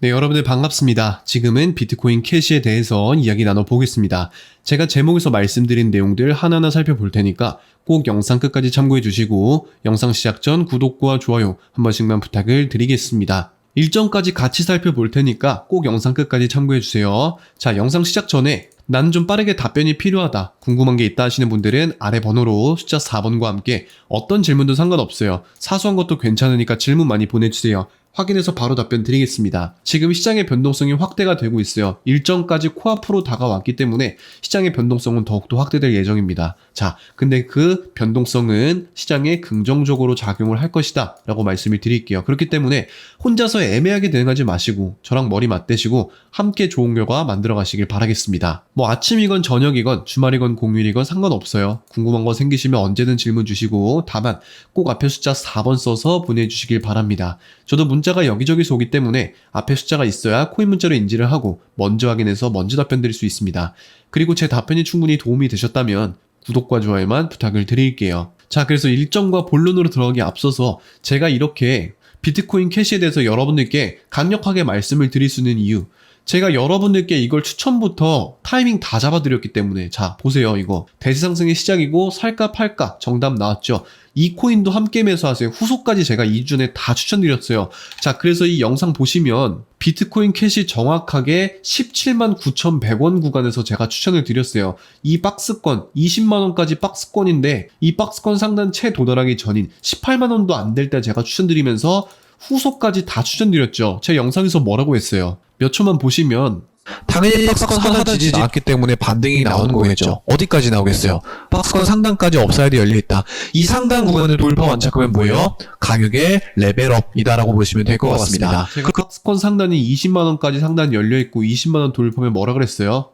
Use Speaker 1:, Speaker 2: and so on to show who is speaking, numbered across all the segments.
Speaker 1: 네, 여러분들 반갑습니다. 지금은 비트코인 캐시에 대해서 이야기 나눠보겠습니다. 제가 제목에서 말씀드린 내용들 하나하나 살펴볼 테니까 꼭 영상 끝까지 참고해 주시고 영상 시작 전 구독과 좋아요 한 번씩만 부탁을 드리겠습니다. 일정까지 같이 살펴볼 테니까 꼭 영상 끝까지 참고해 주세요. 자, 영상 시작 전에 난좀 빠르게 답변이 필요하다. 궁금한 게 있다 하시는 분들은 아래 번호로 숫자 4번과 함께 어떤 질문도 상관없어요. 사소한 것도 괜찮으니까 질문 많이 보내주세요. 확인해서 바로 답변 드리겠습니다. 지금 시장의 변동성이 확대가 되고 있어요. 일정까지 코앞으로 다가왔기 때문에 시장의 변동성은 더욱더 확대될 예정입니다. 자, 근데 그 변동성은 시장에 긍정적으로 작용을 할 것이다 라고 말씀을 드릴게요. 그렇기 때문에 혼자서 애매하게 대응하지 마시고 저랑 머리 맞대시고 함께 좋은 결과 만들어 가시길 바라겠습니다. 뭐 아침이건 저녁이건 주말이건 공휴일이건 상관없어요. 궁금한 거 생기시면 언제든 질문 주시고 다만 꼭 앞에 숫자 4번 써서 보내주시길 바랍니다. 저도 문자 가 여기저기서 오기 때문에 앞에 숫자가 있어야 코인 문자로 인지를 하고 먼저 확인해서 먼저 답변 드릴 수 있습니다. 그리고 제 답변이 충분히 도움이 되셨다면 구독과 좋아요만 부탁을 드릴게요. 자, 그래서 일정과 본론으로 들어가기 앞서서 제가 이렇게 비트코인 캐시에 대해서 여러분들께 강력하게 말씀을 드릴 수 있는 이유. 제가 여러분들께 이걸 추천부터 타이밍 다 잡아드렸기 때문에 자 보세요 이거. 대세 상승의 시작이고 살까 팔까 정답 나왔죠? 이 코인도 함께 매수하세요. 후속까지 제가 2주 전에 다 추천드렸어요. 자 그래서 이 영상 보시면 비트코인 캐시 정확하게 17만 9,100원 구간에서 제가 추천을 드렸어요. 이 박스권 20만원까지 박스권인데 이 박스권 상단 채 도달하기 전인 18만원도 안 될 때 제가 추천드리면서 후속까지 다 추천드렸죠. 제 영상에서 뭐라고 했어요? 몇 초만 보시면
Speaker 2: 당연히 박스권 하단 지지 나왔기 때문에 반등이 나오는 거겠죠. 어디까지 나오겠어요? 박스권 상단까지 업사이드 열려있다. 이 상단 구간을 돌파 완착하면 뭐예요? 가격의 레벨업이다라고 보시면 될 것 같습니다.
Speaker 1: 제가 박스권 상단이 20만 원까지 상단 열려 있고 20만 원 돌파면 뭐라 그랬어요?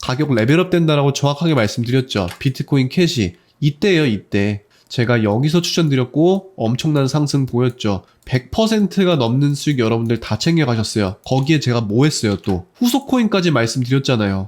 Speaker 1: 가격 레벨업 된다라고 정확하게 말씀드렸죠. 비트코인 캐시 이때요 이때. 제가 여기서 추천드렸고 엄청난 상승 보였죠. 100%가 넘는 수익 여러분들 다 챙겨가셨어요. 거기에 제가 뭐 했어요 또. 후속 코인까지 말씀드렸잖아요.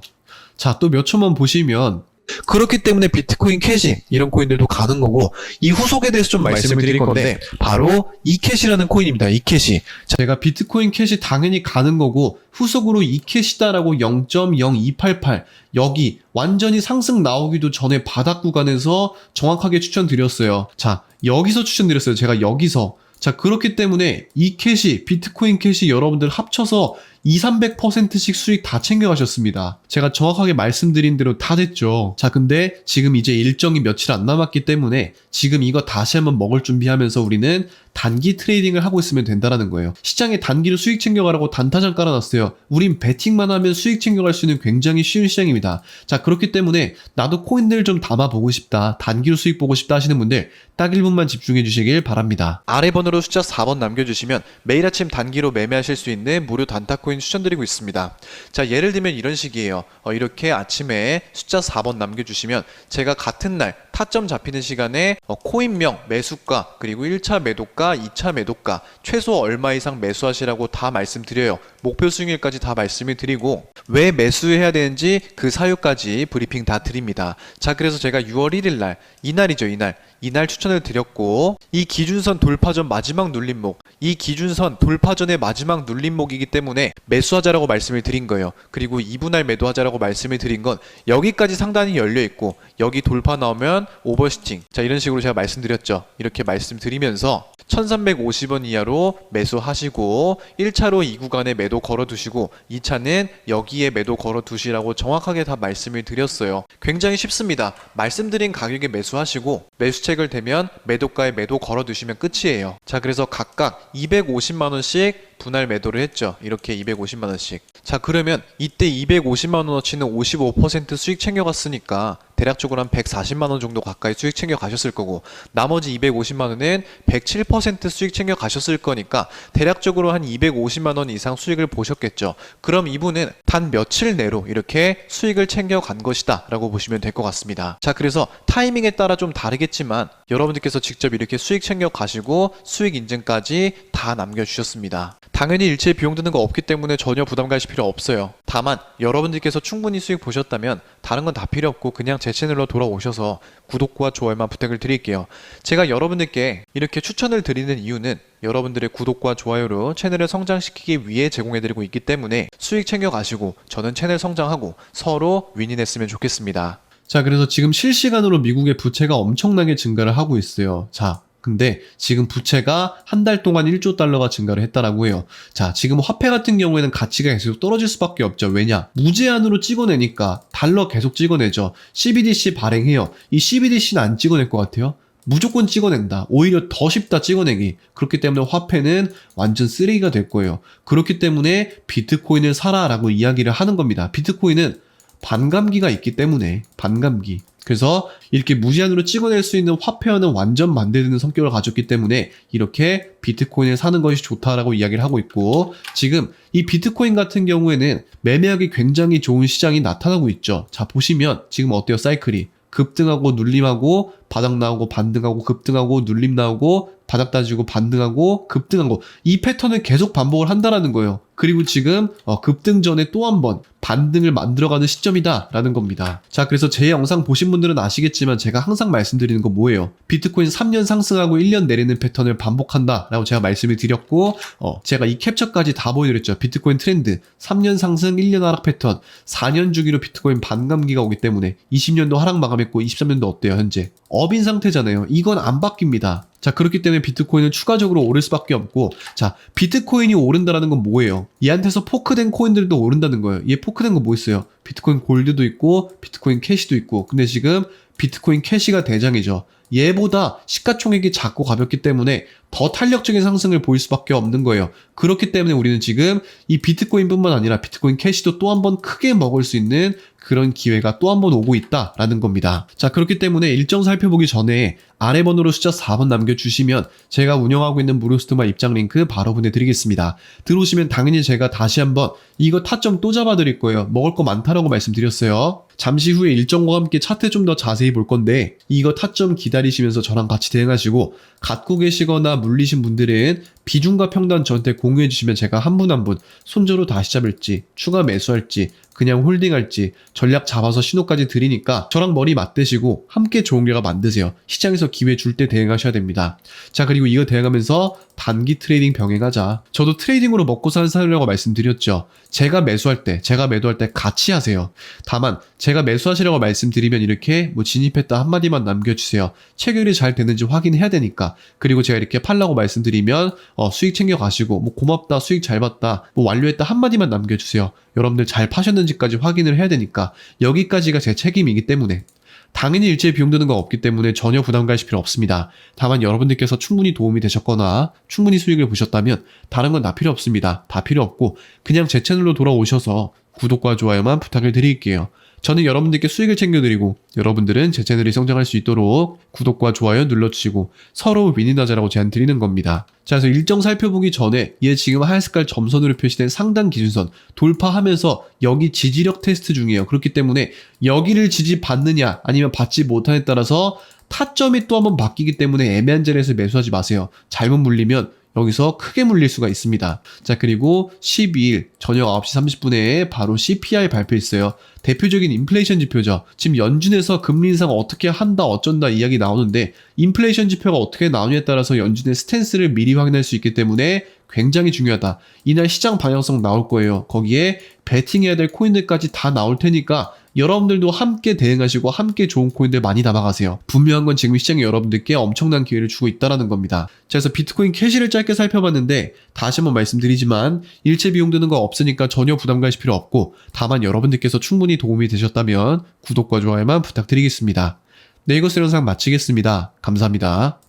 Speaker 1: 자, 또 몇 초만 보시면
Speaker 2: 그렇기 때문에 비트코인 캐시 이런 코인들도 가는 거고 이 후속에 대해서 좀 말씀을 드릴 건데 바로 이캐시라는 코인입니다. 이캐시.
Speaker 1: 제가 비트코인 캐시 당연히 가는 거고 후속으로 이캐시다라고 0.0288 여기 완전히 상승 나오기도 전에 바닥 구간에서 정확하게 추천드렸어요. 자, 여기서 추천드렸어요. 제가 여기서. 자, 그렇기 때문에 이 캐시, 비트코인 캐시 여러분들 합쳐서 2, 300%씩 수익 다 챙겨가셨습니다. 제가 정확하게 말씀드린 대로 다 됐죠. 자, 근데 지금 이제 일정이 며칠 안 남았기 때문에 지금 이거 다시 한번 먹을 준비하면서 우리는 단기 트레이딩을 하고 있으면 된다라는 거예요. 시장에 단기로 수익 챙겨가라고 단타장 깔아놨어요. 우린 베팅만 하면 수익 챙겨갈 수 있는 굉장히 쉬운 시장입니다. 자, 그렇기 때문에 나도 코인들 좀 담아보고 싶다. 단기로 수익 보고 싶다 하시는 분들 딱 1분만 집중해 주시길 바랍니다.
Speaker 3: 아래 번호로 숫자 4번 남겨주시면 매일 아침 단기로 매매하실 수 있는 무료 단타 코인 추천드리고 있습니다. 자, 예를 들면 이런 식이에요. 어, 이렇게 아침에 숫자 4번 남겨주시면 제가 같은 날 타점 잡히는 시간에 어, 코인명, 매수가, 그리고 1차 매도가, 2차 매도가, 최소 얼마 이상 매수하시라고 다 말씀드려요. 목표 수익률까지 다 말씀을 드리고 왜 매수해야 되는지 그 사유까지 브리핑 다 드립니다. 자, 그래서 제가 6월 1일 날, 이날이죠, 이날. 이날 추천을 드렸고 이 기준선 돌파전 마지막 눌림목 이 기준선 돌파전의 마지막 눌림목이기 때문에 매수하자라고 말씀을 드린 거예요. 그리고 2분할 매도하자라고 말씀을 드린 건 여기까지 상단이 열려 있고 여기 돌파 나오면 오버시팅. 자 이런 식으로 제가 말씀드렸죠. 이렇게 말씀드리면서 1350원 이하로 매수하시고 1차로 이 구간에 매도 걸어두시고 2차는 여기에 매도 걸어두시라고 정확하게 다 말씀을 드렸어요. 굉장히 쉽습니다. 말씀드린 가격에 매수하시고 매수 책을 대면 매도가에 매도 걸어 두시면 끝이에요. 자 그래서 각각 250만 원씩 분할 매도를 했죠. 이렇게 250만 원씩. 자 그러면 이때 250만 원어치는 55% 수익 챙겨갔으니까 대략적으로 한 140만 원 정도 가까이 수익 챙겨 가셨을 거고 나머지 250만 원은 107% 수익 챙겨 가셨을 거니까 대략적으로 한 250만 원 이상 수익을 보셨겠죠. 그럼 이분은 단 며칠 내로 이렇게 수익을 챙겨 간 것이다 라고 보시면 될 것 같습니다. 자 그래서 타이밍에 따라 좀 다르겠지만 여러분들께서 직접 이렇게 수익 챙겨 가시고 수익 인증까지 다 남겨 주셨습니다 당연히 일체 비용 드는 거 없기 때문에 전혀 부담 가실 필요 없어요. 다만 여러분들께서 충분히 수익 보셨다면 다른 건 다 필요 없고 그냥 제 채널로 돌아오셔서 구독과 좋아요만 부탁을 드릴게요. 제가 여러분들께 이렇게 추천을 드리는 이유는 여러분들의 구독과 좋아요로 채널을 성장시키기 위해 제공해드리고 있기 때문에 수익 챙겨가시고 저는 채널 성장하고 서로 윈윈했으면 좋겠습니다.
Speaker 1: 자, 그래서 지금 실시간으로 미국의 부채가 엄청나게 증가를 하고 있어요. 자, 근데 지금 부채가 한 달 동안 1조 달러가 증가를 했다라고 해요. 자, 지금 화폐 같은 경우에는 가치가 계속 떨어질 수밖에 없죠. 왜냐? 무제한으로 찍어내니까 달러 계속 찍어내죠. CBDC 발행해요. 이 CBDC는 안 찍어낼 것 같아요. 무조건 찍어낸다. 오히려 더 쉽다 찍어내기. 그렇기 때문에 화폐는 완전 쓰레기가 될 거예요. 그렇기 때문에 비트코인을 사라라고 이야기를 하는 겁니다. 비트코인은 반감기가 있기 때문에 반감기. 그래서 이렇게 무제한으로 찍어낼 수 있는 화폐와는 완전 반대되는 성격을 가졌기 때문에 이렇게 비트코인을 사는 것이 좋다라고 이야기를 하고 있고 지금 이 비트코인 같은 경우에는 매매하기 굉장히 좋은 시장이 나타나고 있죠. 자 보시면 지금 어때요 사이클이 급등하고 눌림하고 바닥 나오고 반등하고 급등하고 눌림 나오고 바닥 따지고 반등하고 급등하고 이 패턴을 계속 반복을 한다라는 거예요. 그리고 지금 어, 급등 전에 또 한 번 반등을 만들어가는 시점이다라는 겁니다. 자, 그래서 제 영상 보신 분들은 아시겠지만 제가 항상 말씀드리는 거 뭐예요? 비트코인 3년 상승하고 1년 내리는 패턴을 반복한다라고 제가 말씀을 드렸고, 어, 제가 이 캡처까지 다 보여드렸죠. 비트코인 트렌드 3년 상승, 1년 하락 패턴, 4년 주기로 비트코인 반감기가 오기 때문에 20년도 하락 마감했고 23년도 어때요 현재? 업인 상태잖아요. 이건 안 바뀝니다. 자, 그렇기 때문에 비트코인은 추가적으로 오를 수밖에 없고, 자, 비트코인이 오른다라는 건 뭐예요? 얘한테서 포크된 코인들도 오른다는 거예요. 얘 포크 된 거 뭐 있어요? 비트코인 골드도 있고, 비트코인 캐시도 있고, 근데 지금 비트코인 캐시가 대장이죠. 얘보다 시가총액이 작고 가볍기 때문에 더 탄력적인 상승을 보일 수밖에 없는 거예요. 그렇기 때문에 우리는 지금 이 비트코인뿐만 아니라 비트코인 캐시도 또 한 번 크게 먹을 수 있는 그런 기회가 또 한 번 오고 있다라는 겁니다. 자, 그렇기 때문에 일정 살펴보기 전에 아래 번호로 숫자 4번 남겨주시면 제가 운영하고 있는 무료스트마 입장 링크 바로 보내드리겠습니다. 들어오시면 당연히 제가 다시 한번 이거 타점 또 잡아드릴 거예요. 먹을 거 많다라고 말씀드렸어요. 잠시 후에 일정과 함께 차트 좀 더 자세히 볼 건데 이거 타점 기다리시면서 저랑 같이 대응하시고 갖고 계시거나 물리신 분들은 비중과 평단 저한테 공유해 주시면 제가 한 분 한 분 손절로 다시 잡을지 추가 매수할지 그냥 홀딩할지 전략 잡아서 신호까지 드리니까 저랑 머리 맞대시고 함께 좋은 결과 만드세요. 시장에서 기회 줄 때 대응하셔야 됩니다. 자 그리고 이거 대응하면서 단기 트레이딩 병행하자. 저도 트레이딩으로 먹고 사는 사람이라고 말씀드렸죠. 제가 매수할 때, 제가 매도할 때 같이 하세요. 다만 제가 매수하시라고 말씀드리면 이렇게 뭐 진입했다 한마디만 남겨주세요. 체결이 잘 되는지 확인해야 되니까. 그리고 제가 이렇게 팔라고 말씀드리면 어, 수익 챙겨 가시고 뭐 고맙다 수익 잘 봤다 뭐 완료했다 한마디만 남겨주세요. 여러분들 잘 파셨는지까지 확인을 해야 되니까 여기까지가 제 책임이기 때문에 당연히 일제 비용 드는 거 없기 때문에 전혀 부담 가실 필요 없습니다. 다만 여러분들께서 충분히 도움이 되셨거나 충분히 수익을 보셨다면 다른 건 다 필요 없습니다. 다 필요 없고 그냥 제 채널로 돌아오셔서 구독과 좋아요만 부탁을 드릴게요. 저는 여러분들께 수익을 챙겨드리고 여러분들은 제 채널이 성장할 수 있도록 구독과 좋아요 눌러주시고 서로 윈윈하자라고 제안 드리는 겁니다. 자, 그래서 일정 살펴보기 전에 얘 지금 하얀 색깔 점선으로 표시된 상단 기준선 돌파하면서 여기 지지력 테스트 중이에요. 그렇기 때문에 여기를 지지받느냐 아니면 받지 못하냐에 따라서 타점이 또 한번 바뀌기 때문에 애매한 자리에서 매수하지 마세요. 잘못 물리면 여기서 크게 물릴 수가 있습니다. 자, 그리고 12일 저녁 9시 30분에 바로 CPI 발표 있어요. 대표적인 인플레이션 지표죠. 지금 연준에서 금리 인상 어떻게 한다, 어쩐다 이야기 나오는데 인플레이션 지표가 어떻게 나오냐에 따라서 연준의 스탠스를 미리 확인할 수 있기 때문에 굉장히 중요하다. 이날 시장 방향성 나올 거예요. 거기에 베팅해야 될 코인들까지 다 나올 테니까 여러분들도 함께 대응하시고 함께 좋은 코인들 많이 담아가세요. 분명한 건 지금 시장이 여러분들께 엄청난 기회를 주고 있다라는 겁니다. 자, 그래서 비트코인 캐시를 짧게 살펴봤는데 다시 한번 말씀드리지만 일체 비용 드는 거 없으니까 전혀 부담 가실 필요 없고 다만 여러분들께서 충분히 도움이 되셨다면 구독과 좋아요만 부탁드리겠습니다. 네, 이것으로 영상 마치겠습니다. 감사합니다.